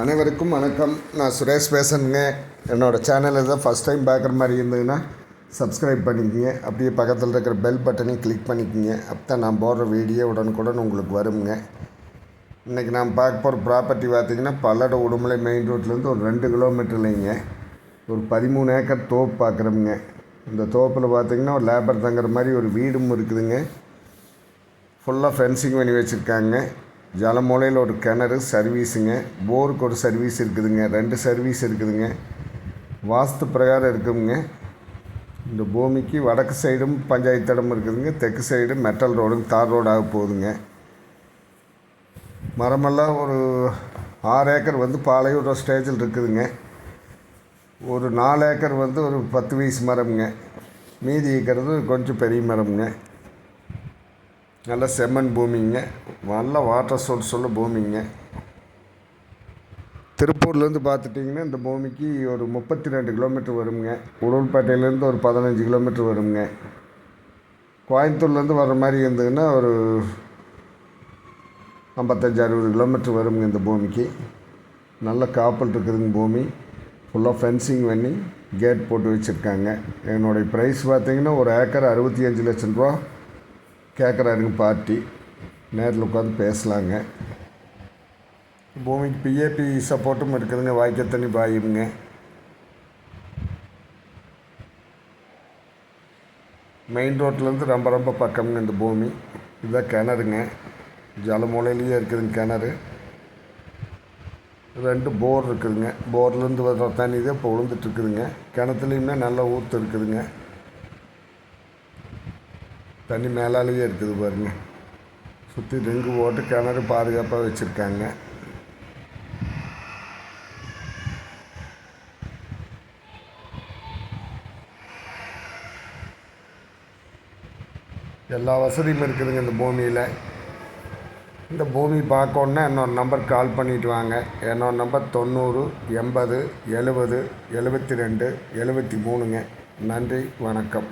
அனைவருக்கும் வணக்கம். நான் சுரேஷ் பேசுகிறேங்க என்னோடய சேனலில் தான் ஃபஸ்ட் டைம் பார்க்குற மாதிரி இருந்ததுன்னா சப்ஸ்கிரைப் பண்ணிக்கங்க. அப்படியே பக்கத்தில் இருக்கிற பெல் பட்டனையும் கிளிக் பண்ணிக்கோங்க. அப்போ தான் நான் போடுற வீடியோ உடனுக்குடன் உங்களுக்கு வருங்க. இன்றைக்கி நான் பார்க்க போகிற ப்ராப்பர்ட்டி பார்த்திங்கன்னா பல்லட உடுமலை மெயின் ரோட்லேருந்து ஒரு ரெண்டு கிலோமீட்டர்லைங்க ஒரு பதிமூணு ஏக்கர் தோப்பு பார்க்குறோமுங்க. இந்த தோப்பில் பார்த்திங்கன்னா ஒரு லேபர் தங்குற மாதிரி ஒரு வீடும் இருக்குதுங்க. ஃபுல்லாக ஃபென்சிங் பண்ணி வச்சுருக்காங்க. ஜலமூலையில் ஒரு கிணறு சர்வீஸுங்க. போருக்கு ஒரு சர்வீஸ் இருக்குதுங்க. ரெண்டு சர்வீஸ் இருக்குதுங்க. வாஸ்து பிரகாரம் இருக்குதுங்க இந்த பூமிக்கு வடக்கு சைடும் பஞ்சாயத்து இடம் இருக்குதுங்க. தெற்கு சைடு மெட்டல் ரோடும் தார் ரோடாக போகுதுங்க. மரமெல்லாம் ஒரு ஆறு ஏக்கர் வந்து பாலையூர் ஸ்டேஜில் இருக்குதுங்க. ஒரு நாலு ஏக்கர் வந்து ஒரு பத்து வயசு மரம்ங்க. மீதி இருக்கிறது கொஞ்சம் பெரிய மரம்ங்க. நல்ல செம்மண் பூமிங்க. நல்ல வாட்டர் சோர்ஸ் உள்ள பூமிங்க. திருப்பூர்லேருந்து பார்த்துட்டிங்கன்னா இந்த பூமிக்கு ஒரு முப்பத்தி ரெண்டு கிலோமீட்டர் வருங்க. உடல்பேட்டையிலேருந்து ஒரு பதினஞ்சு கிலோமீட்டர் வருங்க. கோயம்புத்தூர்லேருந்து வர்ற மாதிரி இருந்ததுன்னா ஒரு ஐம்பத்தஞ்சு அறுபது கிலோமீட்டர் வருங்க இந்த பூமிக்கு. நல்ல காப்பல் இருக்குதுங்க பூமி. ஃபுல்லாக ஃபென்சிங் பண்ணி கேட் போட்டு வச்சுருக்காங்க. என்னுடைய ப்ரைஸ் பார்த்திங்கன்னா ஒரு ஏக்கர் அறுபத்தி அஞ்சு லட்சம் ரூபா. கேட்குறாருங்க பார்ட்டி. நேரில் உட்காந்து பேசலாங்க. பூமிக்கு பிஏபி சப்போர்ட்டும் இருக்குதுங்க. வாய்க்க தண்ணி பாயுங்க. மெயின் ரோட்லேருந்து ரொம்ப ரொம்ப பக்கம்ங்க இந்த பூமி. இதுதான் கிணறுங்க. ஜலமூலையிலேயே இருக்குதுங்க கிணறு. ரெண்டு போர் இருக்குதுங்க. போர்லேருந்து வர்ற தண்ணி தான் இப்போ விழுந்துட்டுருக்குதுங்க கிணத்துலேயுமே நல்லா ஊற்று இருக்குதுங்க. தண்ணி மேலாலேயே இருக்குது பாருங்க. சுற்றி ரிங்கு போட்டு கிணறு பாதுகாப்பாக வச்சுருக்காங்க. எல்லா வசதியும் இருக்குதுங்க இந்த பூமியில். இந்த பூமி பார்க்கணுன்னா என்னோட நம்பர் கால் பண்ணிவிட்டு வாங்க. என்னோட நம்பர் தொண்ணூறு எண்பது எழுபது எழுபத்தி ரெண்டு எழுபத்தி மூணுங்க. நன்றி வணக்கம்.